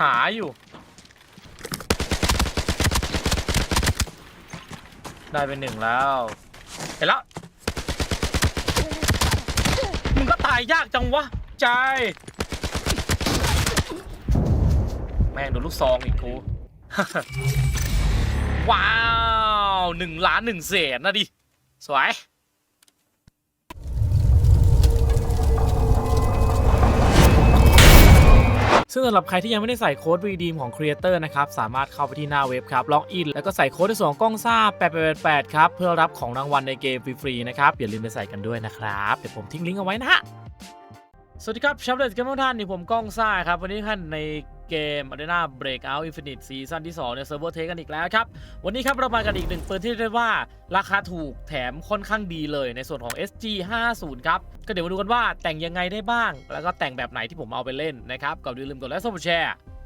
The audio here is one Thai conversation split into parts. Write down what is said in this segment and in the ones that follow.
หาอยู่ ได้เป็นหนึ่งแล้ว เห็นแล้ว มึงก็ตายยากจังวะ ใจ แม่งโดนลูกซองอีกกู ว้าวหนึ่งล้านหนึ่งแสนนะดิ สวย ซึ่งสำหรับใครที่ยังไม่ได้ใส่โค้ดวีดีมของ Creator นะครับ สามารถเข้าไปที่หน้าเว็บครับล็อกอินแล้วก็ใส่โค้ดในส่วนของกล้องซ่า8888ครับ เพื่อรับของรางวัลในเกมฟรีๆนะครับอย่าลืมไปใส่กันด้วยนะครับ เดี๋ยวผมทิ้งลิงก์เอาไว้นะฮะสวัสดีครับชาวเด็ดกันทุกท่านนี่ผมก้องซ่าครับวันนี้ท่านใน เกม Arena Breakout Infinite ซีซั่นที่2เนเซิร์ฟเวอร์เทกันอีกแล้วครับ วันนี้ครับเรามากันอีกหนึ่งปืนที่เรียกว่าราคาถูกแถมค่อนข้างดีเลยในส่วนของ SG 50ครับ ก็เดี๋ยวมาดูกันว่าแต่งยังไงได้บ้าง แล้วก็แต่งแบบไหนที่ผมเอาไปเล่นนะครับก่อนอื่นลืมกดไลค์ซับแชร์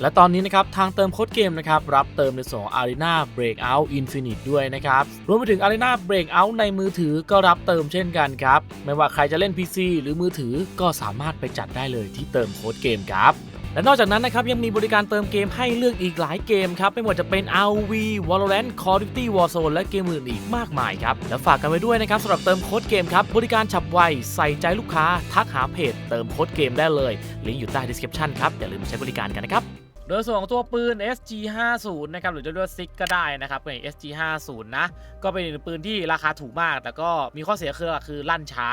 และตอนนี้นะครับทางเติมโค้ดเกมนะครับรับเติมในส่วนของ Arena Breakout Infinite ด้วยนะครับรวมไปถึง Arena Breakout ในมือถือก็รับเติมเช่นกันครับไม่ว่าใครจะเล่น PC หรือมือถือก็สามารถไปจัดได้เลยที่เติมโค้ดเกมครับและนอกจากนั้นนะครับยังมีบริการเติมเกมให้เลือกอีกหลายเกมครับไม่ว่าจะเป็น RV Valorant Call of Duty Warzone และเกมอื่นอีกมากมายครับแล้วฝากกันไว้ด้วยนะครับสำหรับเติมโค้ดเกมครับบริการฉับไวใส่ใจลูกค้าทักหาเพจเติมโค้ดเกมได้เลยลิงก์อยู่ใต้ description ครับอย่าลืมใช้บริการกันนะครับ โดยส่วนของตัวปืน SG 50 นะครับหรือจะเรียกว่าซิกก็ได้นะครับเป็น SG 50 นะ ก็เป็นปืนที่ราคาถูกมาก แต่ก็มีข้อเสียคือคือลั่นช้า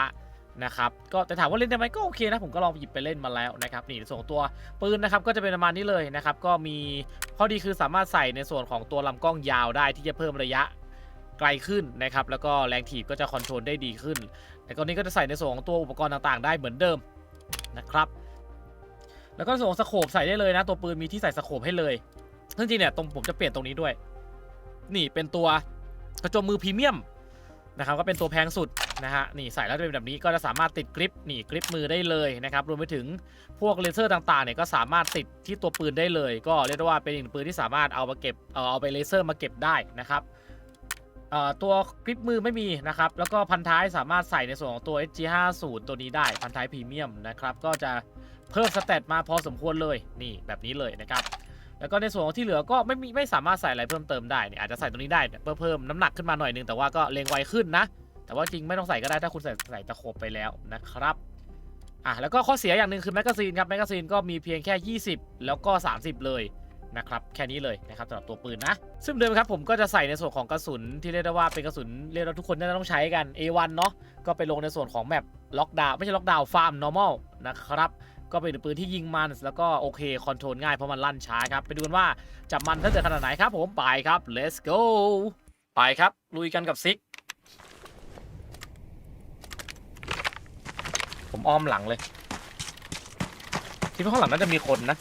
นะครับก็แต่ถามว่าเล่นได้ไหมก็โอเคนะ ผมก็ลองหยิบไปเล่นมาแล้วนะครับนี่ส่วนของตัวปืนนะครับก็จะเป็นประมาณนี้เลยนะครับก็มีข้อดีคือสามารถใส่ในส่วนของตัวลำกล้องยาวได้ที่จะเพิ่มระยะไกลขึ้นนะครับแล้วก็แรงถีบก็จะคอนโทรลได้ดีขึ้น แต่ก็นี้ก็จะใส่ในส่วนของตัวอุปกรณ์ต่างๆ ได้เหมือนเดิมนะครับ แล้วก็ส่งสโคปใส่ได้เลยนะ ตัวปืนมีที่ใส่สโคปให้เลยซึ่งจริงเนี่ยตรงผมจะเปลี่ยนตรงนี้ด้วย นี่เป็นตัวกระจมมือพรีเมียมนะครับก็เป็นตัวแพงสุดนะฮะนี่ใส่แล้วจะเป็นแบบนี้ก็จะสามารถติดกริปนี่กริปมือได้เลยนะครับรวมไปถึงพวกเลเซอร์ต่างๆเนี่ยก็สามารถติดที่ตัวปืนได้เลย ก็เรียกได้ว่าเป็นอีกหนึ่งปืนที่สามารถเอามาเก็บเออเอาไปเลเซอร์มาเก็บได้นะครับเออตัวกริปมือไม่มีนะครับแล้วก็พันท้ายสามารถใส่ในส่วนของตัว SG50 ตัวนี้ได้พันท้ายพรีเมียมนะครับก็จะ เพิ่มสเตตมาพอสมควรเลยนี่แบบนี้เลยนะครับแล้วก็ในส่วนของที่เหลือก็ไม่มีไม่สามารถใส่อะไรเพิ่มเติมได้เนี่ยอาจจะใส่ตรงนี้ได้เพื่อเพิ่มน้ำหนักขึ้นมาหน่อยนึงแต่ว่าก็เลงไวขึ้นนะ แต่ว่าจริงไม่ต้องใส่ก็ได้ถ้าคุณใส่ใส่ตะขบไปแล้วนะครับอะแล้วก็ข้อเสียอย่างหนึ่งคือแมกกาซีนครับแมกกาซีนก็มีเพียงแค่ 20 แล้วก็ 30 เลยนะครับแค่นี้เลยนะครับสำหรับตัวปืนนะ ซึ่งเดิมครับผมก็จะใส่ในส่วนของกระสุนที่เรียกได้ว่าเป็นกระสุนเรียกว่าทุกคนน่าจะต้องใช้กัน A1 เนาะก็ไปลงในส่วนของแมปล็อกดาวน์ไม่ใช่ล็อกดาวน์ฟาร์ม normal นะครับ ก็เป็นปืนที่ยิงมันแล้วก็โอเคคอนโทรลง่ายเพราะมันลั่นช้าครับ ไปดูกันว่าจับมันถ้าเจอขนาดไหนครับผมไปครับ let's go ไปครับ ลุยกันกับซิก ผมอ้อมหลังเลย คิดว่าข้างหลังน่าจะมีคนนะ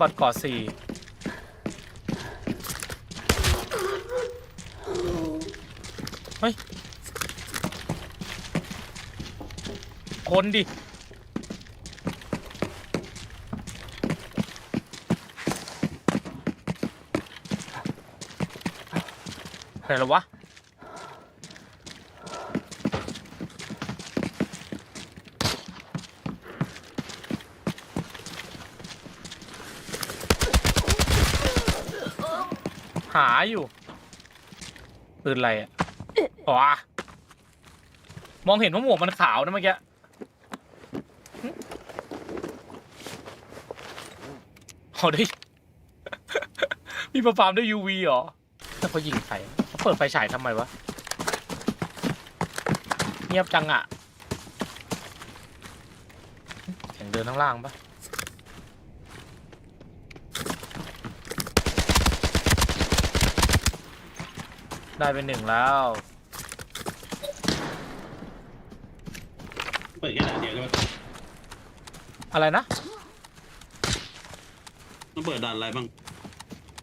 บอดก่อสี่เฮ้ย คนดิไหนแล้ววะ หาอยู่ปืนอะไรอะอ๋อมองเห็นว่าหมวกมันขาวนะเมื่อกี้เอาได้ มีประฟามด้วย UV เหรอแต่เขายิงใครเขาเปิดไฟฉายทำไมวะ เงียบจังอะเสียงเดินข้างล่างปะ ได้เป็นหนึ่งแล้วเปิดแค่หนังเดียวใช่ไหมอะไรนะต้องเปิดด่านอะไรบ้าง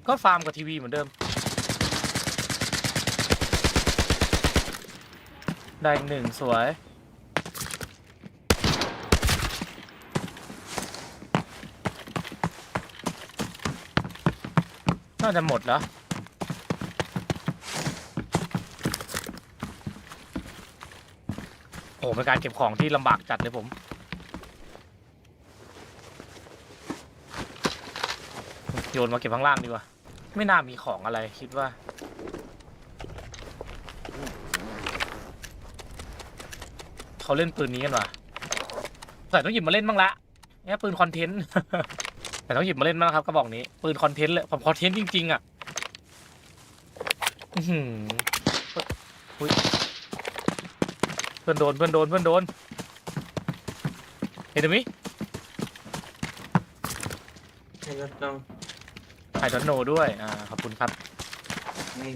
ก็ฟาร์มกับทีวีเหมือนเดิม ได้อีกหนึ่งสวย น่าจะหมดแล้ว โอ้เป็นการเก็บของที่ลำบากจัดเลยผม โยนมาเก็บข้างล่างดีกว่า ไม่น่ามีของอะไรคิดว่า เขาเล่นปืนนี้กันวะแต่ต้องหยิบมาเล่นบ้างละเนี่ยปืนคอนเทนต์ แต่ต้องหยิบมาเล่นบ้างครับกระบอกนี้ ปืนคอนเทนต์เลยผมคอนเทนต์จริงๆอะ อื้อหืออุ๊ย เพื่อนโดนเพื่อนโดนเพื่อนโดนเห็นไหมให้รถน้องไข่ดอนโนด้วยอ่าขอบคุณครับไม่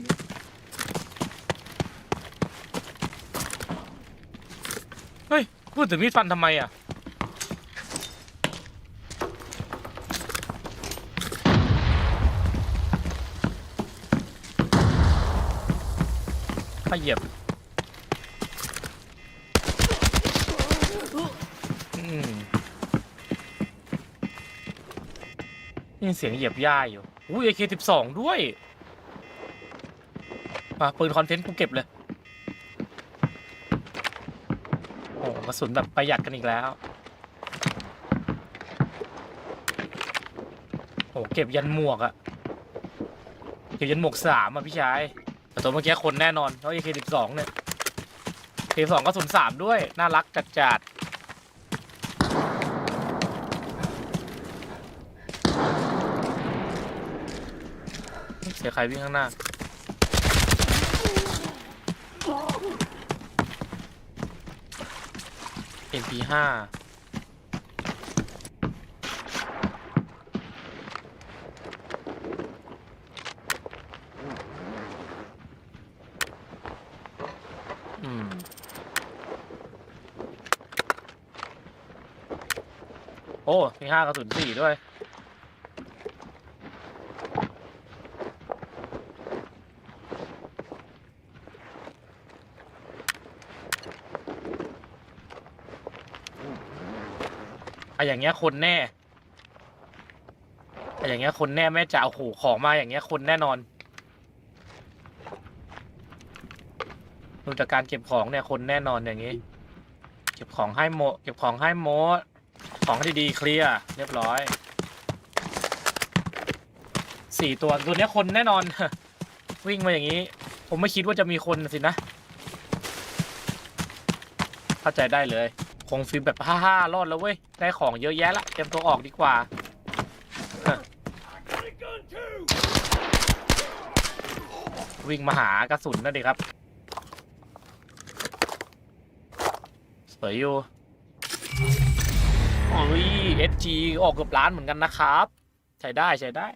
เฮ้ยพูดถึงมีดฟันทำไมอะถ้าเหยียบ อืมนี่เสียงเหยียบหญ้าอยู่ อุ้ย AK12 ด้วย มาปืนคอนเทนต์กูเก็บเลย โอ้กระสุนแบบประหยัดกันอีกแล้ว โอ้เก็บยันหมวกอะเก็บยันหมวกสามอะพี่ชาย แต่ตัวเมื่อกี้คนแน่นอนเพราะ AK12 เนี่ย AK12 ก็สุนสามด้วย น่ารักจัดจัดเสียใครวิ่งข้างหน้า MP5 อืม โอ้ มีห้ากระสุนสี่ด้วย อย่างเงี้ยคนแน่อะอย่างเงี้ยคนแน่แม่จะเอาโหของมาอย่างเงี้ยคนแน่นอนดูจากการเก็บของเนี่ยคนแน่นอนอย่างงี้ เก็บของให้โมเก็บของให้โมของดีๆเคลียร์เรียบร้อยสี่ตัวตัวเนี้ยคนแน่นอน วิ่งมาอย่างนี้ ผมไม่คิดว่าจะมีคนสินะ เข้าใจได้เลย คงฟิล์มแบบฮ่าๆรอดแล้วเว้ย ได้ของเยอะแยะละเตรียมตัวออกดีกว่า วิ่งมาหากระสุนนั่นดิครับสวยอยู่โอ้ย SG ออกเกือบล้านเหมือนกันนะครับ ใช้ได้ใช้ได้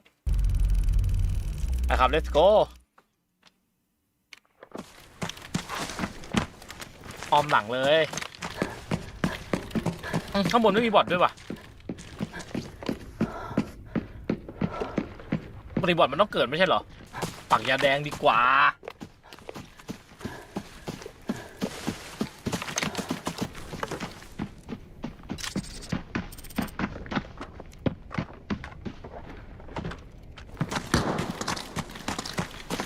นะครับ let's go ออมหลังเลย อืมข้างบนไม่มีบอทด้วยว่ะปริบอทมันต้องเกิดไม่ใช่เหรอ ปักยาแดงดีกว่า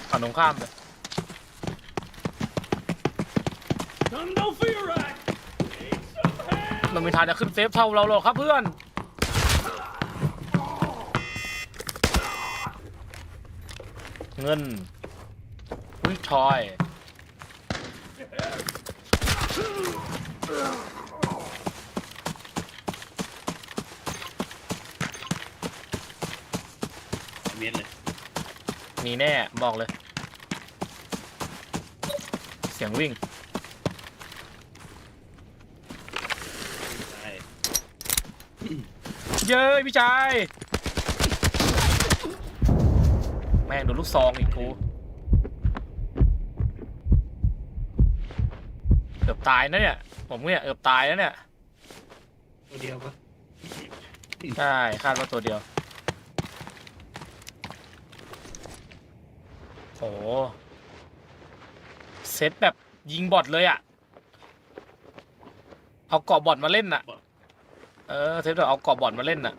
ฝั่งตรงข้ามเลย help! มันมีทางจะขึ้นเซฟเท่าเราหรอกครับเพื่อน เงินวิทอยเม็ดเลยมีแน่บอกเลย เสียงวิ่ง ใช่ เย้ยพี่ชายแม่งโดนลูกซองอีกกูเกือบตายนะเนี่ย ผมเนี่ยเกือบตายแล้วเนี่ยตัวเดียวปะใช่คาดว่าตัวเดียวโหเซตแบบยิงบอทเลยอะเอาเกาะบอทมาเล่นน่ะ เออเซตแบบเอาเกาะบอทมาเล่นน่ะ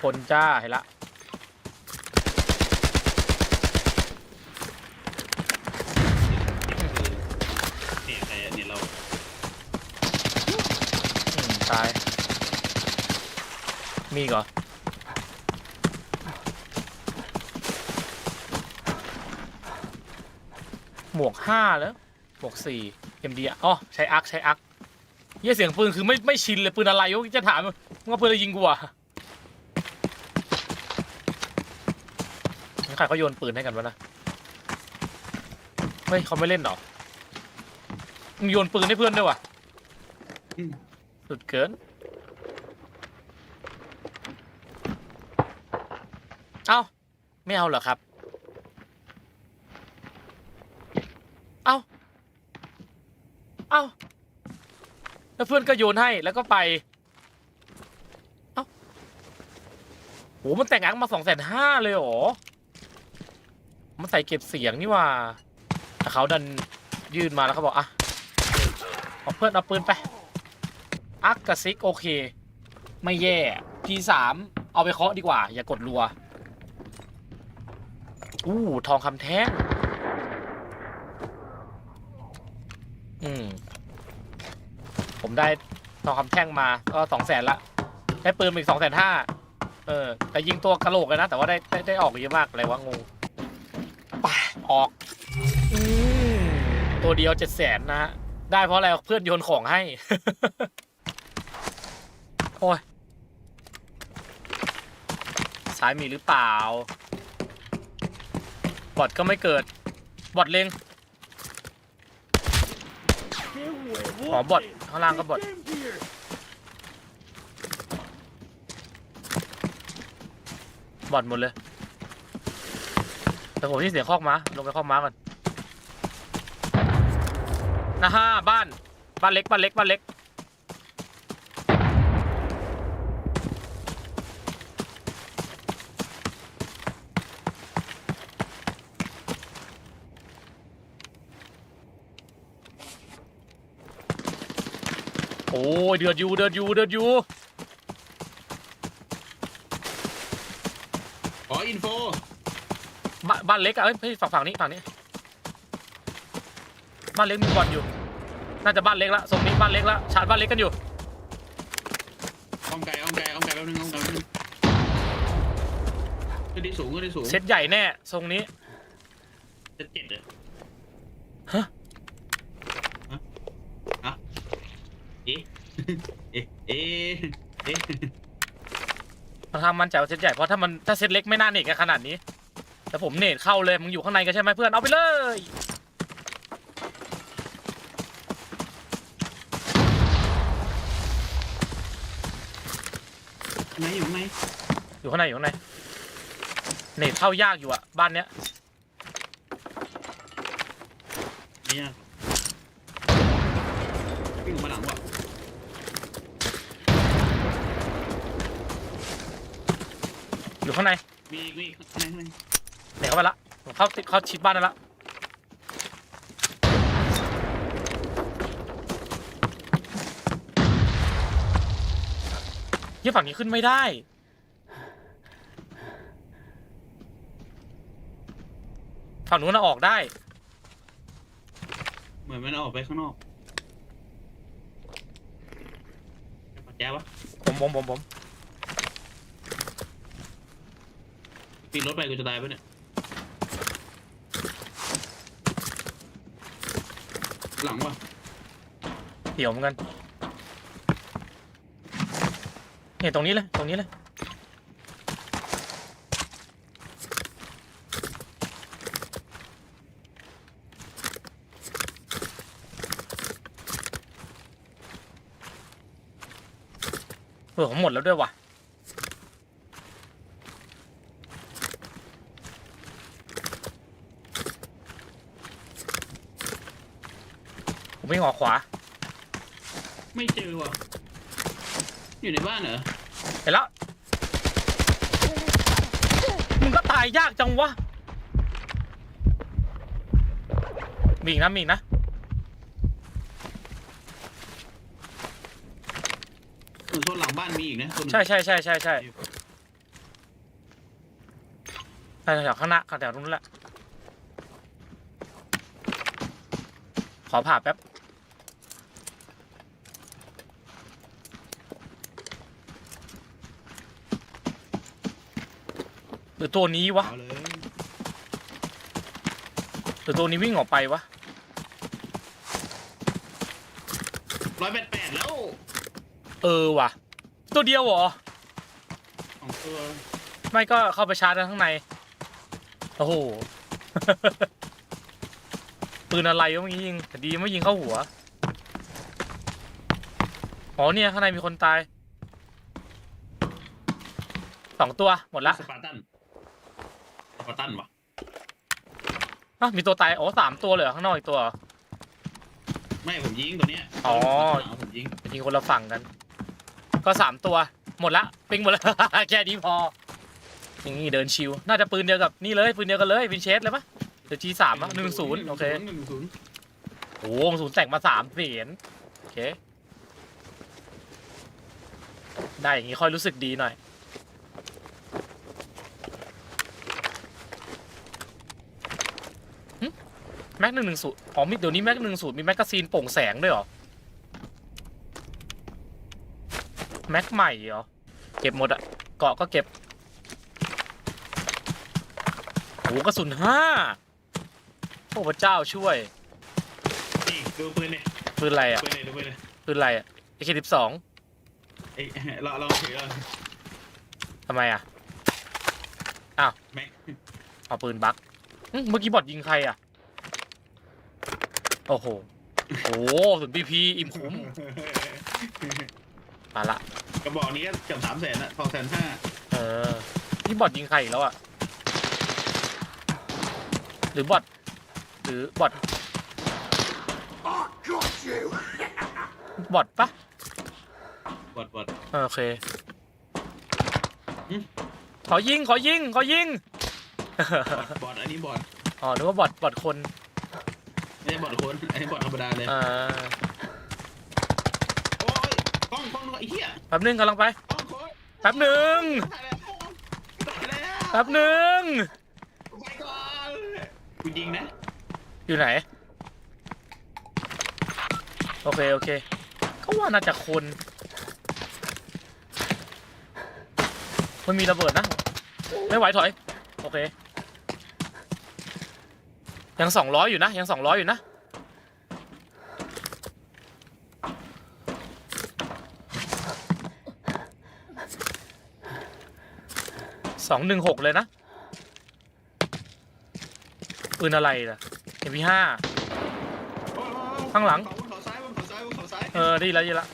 คนจ้าเห็นละเนี่ยใครอะเนี่ยเราอืมตาย มีอีกเหรอ หมวกห้าแล้วหมวกสี่เอ็มดีอะอ๋อใช้อาร์คใช้อาร์คเยี่ยเสียงปืนคือไม่ไม่ชินเลยปืนอะไรวะจะถามมึงว่าปืนอะไรยิงกูอะใครเขาโยนปืนให้กันวะนะเฮ้ยเขาไม่เล่นหรอมึงโยนปืนให้เพื่อนด้วยวะสุดเกินเอ้าไม่เอาเหรอครับ เอ้า เอ้าแล้วเพื่อนก็โยนให้แล้วก็ไป เอ้าโหมันแต่งอังมาสองแสนห้าเลยเหรอ มันใส่เก็บเสียงนี่ว่าแต่เขาดันยื่นมาแล้วเขาบอกอะเอาเพื่อนเอาปืนไป อักกับซิกโอเค ไม่แย่ P3 เอาไปเคาะดีกว่า อย่ากดรัว อู้ ทองคำแท่ง อืม ผมได้ทองคำแท่งมา ก็สองแสนละ ได้ปืนมาอีกสองแสนห้า เออ แต่ยิงตัวกระโหลกเลยนะ แต่ว่าได้ได้ได้ออกเยอะมากอะไรวะงงไปออก อืม ตัวเดียวเจ็ดแสนนะฮะ ได้เพราะอะไรเพื่อนโยนของให้ โอ้ยซ้ายมีหรือเปล่า บอทก็ไม่เกิด บอทเล็ง อ๋อบดข้างล่างก็บดบอทหมดเลย แต่ผมที่เสียงคอกม้าลงไปคอกม้าก่อนนะฮะบ้าน บ้านเล็ก บ้านเล็ก บ้านเล็ก ยเดือดอยู่เดือดอยู่เดือดอยู่ขออินโฟบ้านบ้านเล็กอะเอ้ยเฮ้ยฝั่งฝั่งนี้ฝั่งนี้บ้านเล็กมีบอลอยู่ น่าจะบ้านเล็กละทรงนี้บ้านเล็กละชาร์จบ้านเล็กกันอยู่อ้อมไก่อ้อมไก่อ้อมไก่แป๊บนึงอ้อมไก่แป๊บนึงขึ้นที่สูงขึ้นที่สูงเซตใหญ่แน่ทรงนี้ เจ็ดเจ็ดเลยฮะฮะฮะ เอ๊ะ เอ๊ะ เอ๊ะเอ๊ะค่อนข้างมั่นใจว่าเซตใหญ่เพราะถ้ามันถ้าเซตเล็กไม่น่าเนตกันขนาดนี้ แต่ผมเนตเข้าเลยมึงอยู่ข้างในกันใช่ไหมเพื่อนเอาไปเลยไหนอยู่ไหนอยู่ข้างในอยู่ข้างในเนตเข้ายากอยู่อะบ้านเนี้ยไม่ยากวิ่งมาหลังว่ะ อยู่ข้างในมีมีข้างในข้างในเนตเข้าไปละผมเข้าติดเข้าชิดบ้านได้ละเยี่ยฝั่งนี้ขึ้นไม่ได้ ฝั่งนู้นน่ะออกได้ เหมือนมันออกไปข้างนอกปัดแจ๊บวะผมผมผมผม ปีนรถไปกูจะตายปะเนี่ยหลังวะเหี่ยวเหมือนกันเนี่ยตรงนี้เลย ตรงนี้เลย เออผมหมดแล้วด้วยว่ะ วิ่งออกขวาไม่เจอว่ะ อยู่ในบ้านเหรอ เห็นแล้วมึงก็ตายยากจังวะมีอีกนะมีอีกนะเออโซนหลังบ้านมีอีกนะคนใช่ใช่ใช่ใช่ใช่ใช่แถวข้างหน้าแถวตรงนู้นแหละขอผ่าแป๊บ หรือตัวนี้วะเอาเลยหรือตัวนี้วิ่งออกไปวะร้อยแปดแปดแล้วเออว่ะ ตัวเดียวเหรอ สองตัวไม่ก็เข้าไปชาร์จข้างใน โอ้โห ปืนอะไรวะเมื่อกี้ยิงแต่ดีไม่ยิงเข้าหัว อ๋อเนี่ยข้างในมีคนตาย สองตัวหมดละ สปาร์ตัน สปาร์ตันวะอะมีตัวตายอ๋อสามตัวเลยเหรอข้างนอกอีกตัวเหรอไม่ผมยิงตัวเนี้ยอ๋อผมยิงยิงคนละฝั่งกัน ก็สามตัว หมดละปิงหมดละ แค่นี้พอนี่เดินชิว น่าจะปืนเดียวกับนี่เลยปืนเดียวกันเลยวินเชสเลยปะหรือ G สามอะหนึ่งศูนย์โอเคหนึ่งศูนย์โอ้โหศูนย์แต่งมาสามเหรียญโอเค ได้อย่างนี้ค่อยรู้สึกดีหน่อย แม็กหนึ่งหนึ่งศูนย์อ๋อมีเดี๋ยวนี้แม็กหนึ่งศูนย์มีแมกกาซีนโปร่งแสงด้วยเหรอ แม็กใหม่เหรอ เก็บหมดอะเกาะก็เก็บโอ้โหกระสุนห้าโอ้พระเจ้าช่วย นี่ดูปืนเนี่ยปืนอะไรอะปืนเลยดูปืนเลยปืนอะไรอะ AK12 เอ้ยเราเราถือเอาทำไมอะแม็กเอาปืนบักหึเมื่อกี้บอดยิงใครอะ โอ้โหโอ้โหถึงพีพีอิ่มคุ้มมาละ กระบอกนี้ก็เกือบสามแสนละสองแสนห้าเออนี่บอดยิงใครอีกแล้วอะ หรือบอดหรือบอดบอดปะบอดบอดเออโอเคหึขอยิงขอยิงขอยิงบอดอันนี้บอดอ๋อนึกว่าบอดบอดคน ไม่ใช่บอดคนอันนี้บอดธรรมดาเลย อ่าโอ้ยกล้องกล้องไอ้เหี้ยแป๊บนึงกำลังไป กล้องโคตรแป๊บหนึ่งตายแล้วตายแล้วแป๊บหนึ่งไปก่อนกูยิงนะอยู่ไหน โอเค โอเคก็ว่าน่าจะคน มันมีระเบิดนะ ไม่ไหวถอย โอเค ยังสองร้อยอยู่นะ ยังสองร้อยอยู่นะ สองหนึ่งหกเลยนะ ปืนอะไรล่ะ MP5 ข้างหลังบนเขาซ้ายบนเขาซ้ายบนเขาซ้ายเออดีแล้วดีแล้ว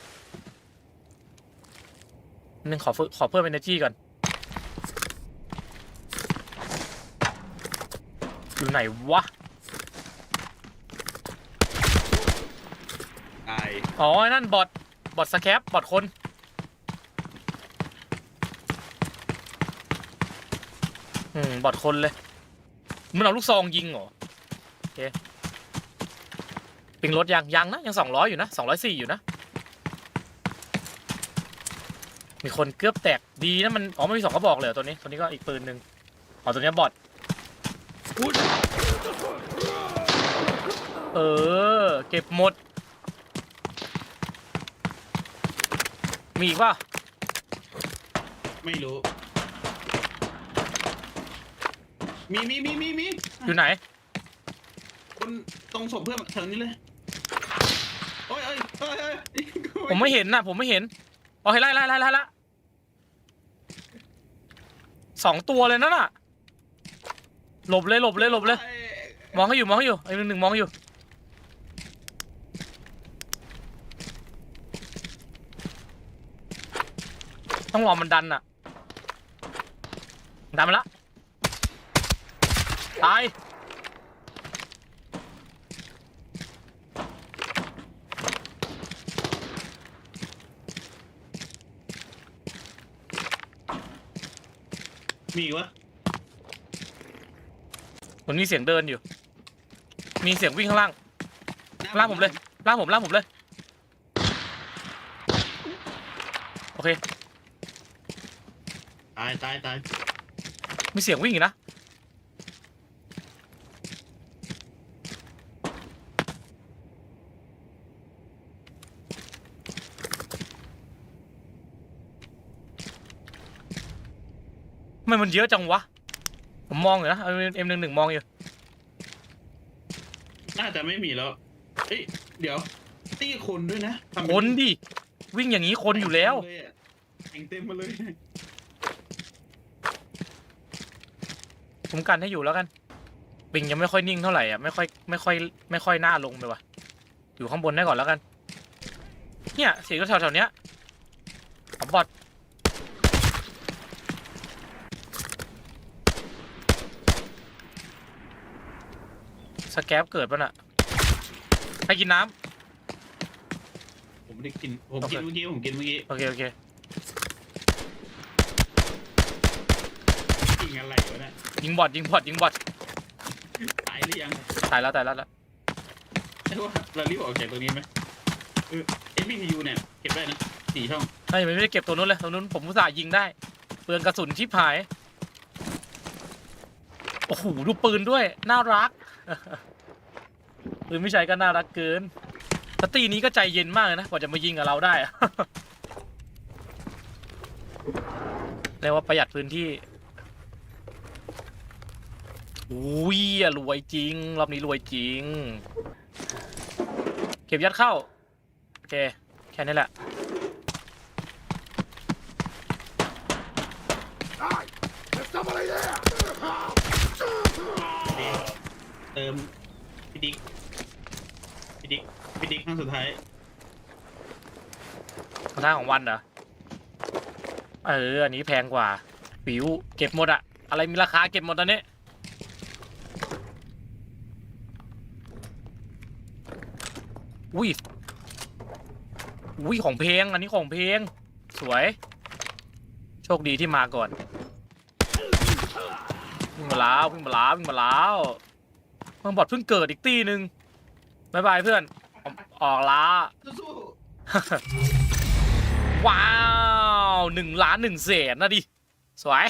หนึ่งขอเพิ่มขอเพิ่ม energy ก่อน อยู่ไหนวะ ตาย อ๋อไอ้นั่นบอทบอทสแครปบอทคน อืมบอทคนเลย มันเอาลูกซองยิงเหรอโอเคปิงรถยังยังนะ ยังสองร้อยอยู่นะสองร้อยสี่อยู่นะ มีคนเกือบแตกดีนะมัน อ๋อ มันมีสองกระบอกเลยเหรอตัวนี้ ตัวนี้ก็อีกปืนหนึ่งอ๋อ ตัวนี้บอทเออ เก็บหมด มีอีกป่ะไม่รู้ มีมีมีมีมีอยู่ไหนคนตรงศพเพื่อนแถวนี้เลยโอ้ยโอ้ยโอ้ยโอ้ยผมไม่เห็นนะผมไม่เห็นอ๋อเห็นไล่ไล่ไล่ไล่ละสองตัวเลยนั่นน่ะหลบเลยหลบเลยหลบเลย มองให้อยู่มองให้อยู่ไอ้หนึ่งหนึ่งมองให้อยู่ ต้องรอมันดันอะดันมาละตายมีวะผมมีเสียงเดินอยู่ มีเสียงวิ่งข้างล่างล่างผมเลยล่างผมล่างผมเลย โอเคายตายตายมีเสียงวิ่งอีกนะ ทำไมมันเยอะจังวะ ผมมองอยู่นะเอ็มหนึ่งหนึ่งมองอยู่ น่าจะไม่มีแล้วเอ้ยเดี๋ยว ตีคนด้วยนะทำคนดิ วิ่งอย่างนี้คนอยู่แล้ว แต่งเต็มมาเลย ผมกันให้อยู่แล้วกันปิงยังไม่ค่อยนิ่งเท่าไหร่อะไม่ค่อยไม่ค่อยไม่ค่อยน่าลงเลยว่ะอยู่ข้างบนได้ก่อนแล้วกัน เนี่ยเสียงก็แถวๆเนี้ยเอาบอดสแกปเกิดป่ะน่ะให้กินน้ผมไม่ได้กินผมโอเคกินเมื่อกี้ผมกินเมื่อกี้ำโอเคโอเค กินอะไรวะเนี่ ยยิงบอดยิงบอดยิงบอดตายหรือยังตายแล้วตายแล้วตายแล้วใช่ว่าเรารีบออกจากตรงนี้ไหมเออเอ็มบีทียูเนี่ยเก็บได้นะสี่ช่องไอ้ยไม่ได้เก็บตัวนู้นเลยตัวนู้นผมอุตส่าห์ยิงได้เปลืองกระสุนชิบหาย โอ้โหดูปืนด้วย น่ารัก ปืนไม่ใช้ก็น่ารักเกินสตีนี้ก็ใจเย็นมากเลยนะกว่าจะมายิงกับเราได้อะเรียกว่าประหยัดพื้นที่ อุ้ยอะรวยจริง รอบนี้รวยจริง เก็บยัดเข้า โอเค แค่นี้แหละ เติมพี่ดิ๊กพี่ดิ๊กพี่ดิ๊กครั้งสุดท้ายกระทะของวันเหรอ เออ อันนี้แพงกว่า ปิว เก็บหมดอะ อะไรมีราคาเก็บหมดตอนนี้ อุ้ย อุ้ยของเพลง อันนี้ของเพลง สวย โชคดีที่มาก่อนวิ่งมาแล้ววิ่งมาแล้ววิ่งมาแล้วเพิ่งบอดเพิ่งเกิดอีกตีหนึ่งบายบายเพื่อน ออกละสู้ว้าวหนึ่งล้านหนึ่งแสนนะดิ สวย